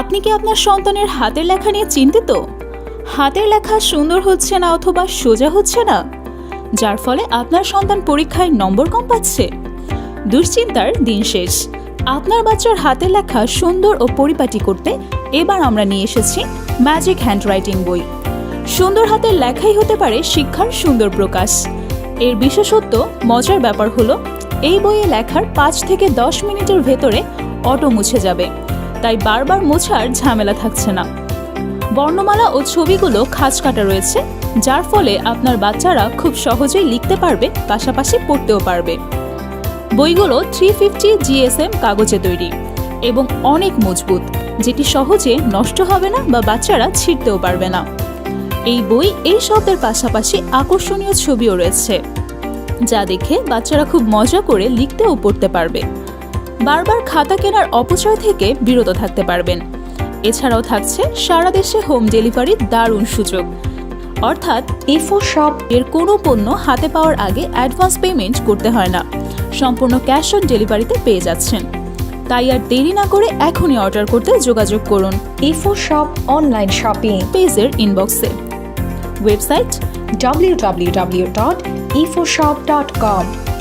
আপনি কি আপনার সন্তানের হাতের লেখা নিয়ে চিন্তিত? হাতের লেখা সুন্দর হচ্ছে না অথবা সোজা হচ্ছে না? যার ফলে আপনার সন্তান পরীক্ষায় নম্বর কম পাচ্ছে। দুশ্চিন্তার দিন শেষ। আপনার বাচ্চার হাতের লেখা সুন্দর ও পরিপাটি করতে এবার আমরা নিয়ে এসেছি ম্যাজিক হ্যান্ডরাইটিং বই। সুন্দর হাতের লেখাই হতে পারে শিক্ষার সুন্দর প্রকাশ। এর বিশেষত্ব, মজার ব্যাপার হলো, এই বইয়ে লেখার পাঁচ থেকে দশ মিনিটের ভেতরে অটো মুছে যাবে। তাই বারবার মোছার ঝামেলা থাকছে না। বর্ণমালা ও ছবিগুলো খাঁজ কাটা রয়েছে, যার ফলে আপনার বাচ্চারা খুব সহজেই লিখতে পারবে, পাশাপাশি পড়তেও পারবে। বইগুলো থ্রি ফিফটি জিএসএম কাগজে তৈরি এবং অনেক মজবুত, যেটি সহজে নষ্ট হবে না বা বাচ্চারা ছিঁড়তেও পারবে না। এই বই এই শব্দের পাশাপাশি আকর্ষণীয় ছবিও রয়েছে, যা দেখে বাচ্চারা খুব মজা করে লিখতে ও পড়তে পারবে। বারবার খাতা কেনার অপচয় থেকে বিরত থাকতে পারবেন। এছাড়াও থাকছে সারা দেশে হোম ডেলিভারির দারুণ সুযোগ। অর্থাৎ ইফো শপ এর কোনো পণ্য হাতে পাওয়ার আগে অ্যাডভান্স পেমেন্ট করতে হয় না। সম্পূর্ণ ক্যাশ অন ডেলিভারিতে পেয়ে যাচ্ছেন। তাই আর দেরি না করে এখনই অর্ডার করতে যোগাযোগ করুন। ইফো শপ অনলাইন শপিং পেজের ইনবক্সে ওয়েবসাইট www.efoshop.com